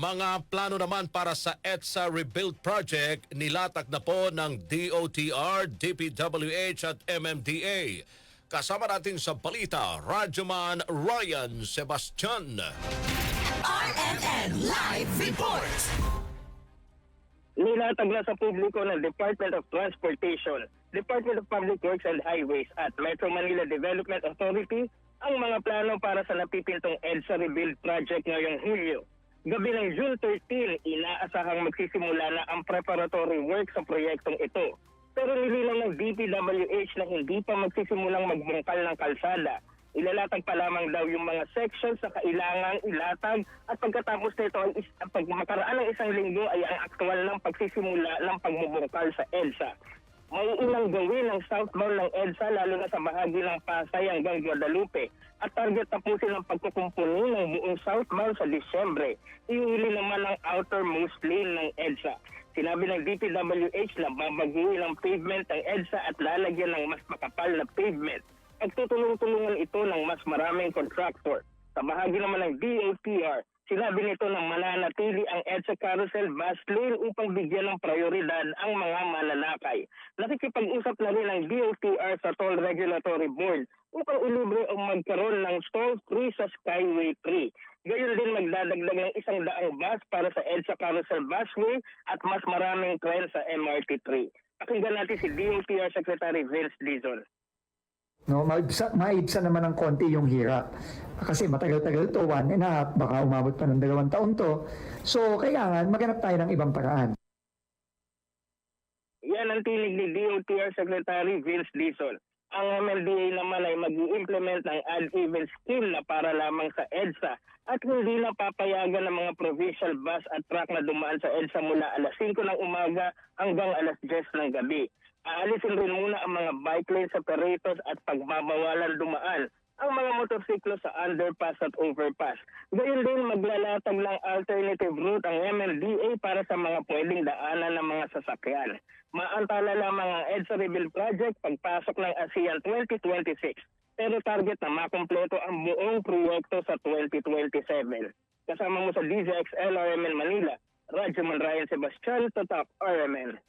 Mga plano naman para sa EDSA Rebuild Project nilatag na po ng DOTR, DPWH at MMDA. Kasama natin sa balita, Radyoman Ryan Sebastian. RMN Live Report. nilatag na sa publiko ng Department of Transportation, Department of Public Works and Highways at Metro Manila Development Authority ang mga plano para sa napipintong EDSA Rebuild Project ngayong Hulyo. Gabi ng June 13, inaasahang magsisimula na ang preparatory work sa proyektong ito. Pero nilinaw ng DPWH na hindi pa magsisimulang magbungkal ng kalsada Ilalatag pa lamang daw yung mga sections sa kailangang ilatag at pagkatapos nito ay pag makaraan ng isang linggo ay ang aktwal ng pagsisimula ng pagbubungkal sa EDSA. May ilang gawin ng southbound ng EDSA lalo na sa bahagi ng Pasay hanggang Guadalupe at target tapusin ang pagkukumpuni ng buong southbound sa Disyembre. Iuuli naman ang outermost lane ng EDSA. Sinabi ng DPWH na babaguhin ang pavement ng EDSA at lalagyan ng mas makapal na pavement Nagtutulong-tulungan ito ng mas maraming contractor. Sa bahagi naman ng DOTR, sinabi nito na mananatili ang EDSA Carousel Bus Lane upang bigyan ng prioridad ang mga mananakay. Nakikipag-usap na rin ang DOTR sa Toll Regulatory Board upang ilibre o magkaroon ng stall free sa Skyway 3. Gayon din magdadagdag ng isang daang bus para sa EDSA Carousel Busway at mas maraming tren sa MRT 3. Pakinggan natin si DOTR Secretary Vince Dizon. No, maibsa, maibsa naman ng konti yung hirap. Kasi matagal-tagal to, one and a half, baka umabot pa ng dalawang taon to. So, kailangan maghanap tayo ng ibang paraan. Yan ang tinig ni DOTR Secretary Vince Dizon. Ang MLDA naman ay mag implement ng ad-even scheme na para lamang sa EDSA at hindi na papayagan ng mga provincial bus at truck na dumaan sa EDSA mula alas 5 ng umaga hanggang alas 10 ng gabi. Aalisin rin muna ang mga bike lane separators at pagbabawalan dumaan ang mga motorsiklo sa underpass at overpass. Gayun din maglalatag ng alternative route ang MLDA para sa mga pwedeng daanan ng mga sasakyan. Maantala lamang ang EDSA Rebuild Project pagpasok ng ASEAN 2026. Pero target na makompleto ang buong proyekto sa 2027. Kasama mo sa DZXL RMN Manila, Radyo Man Ryan Sebastian, Tatak RMN.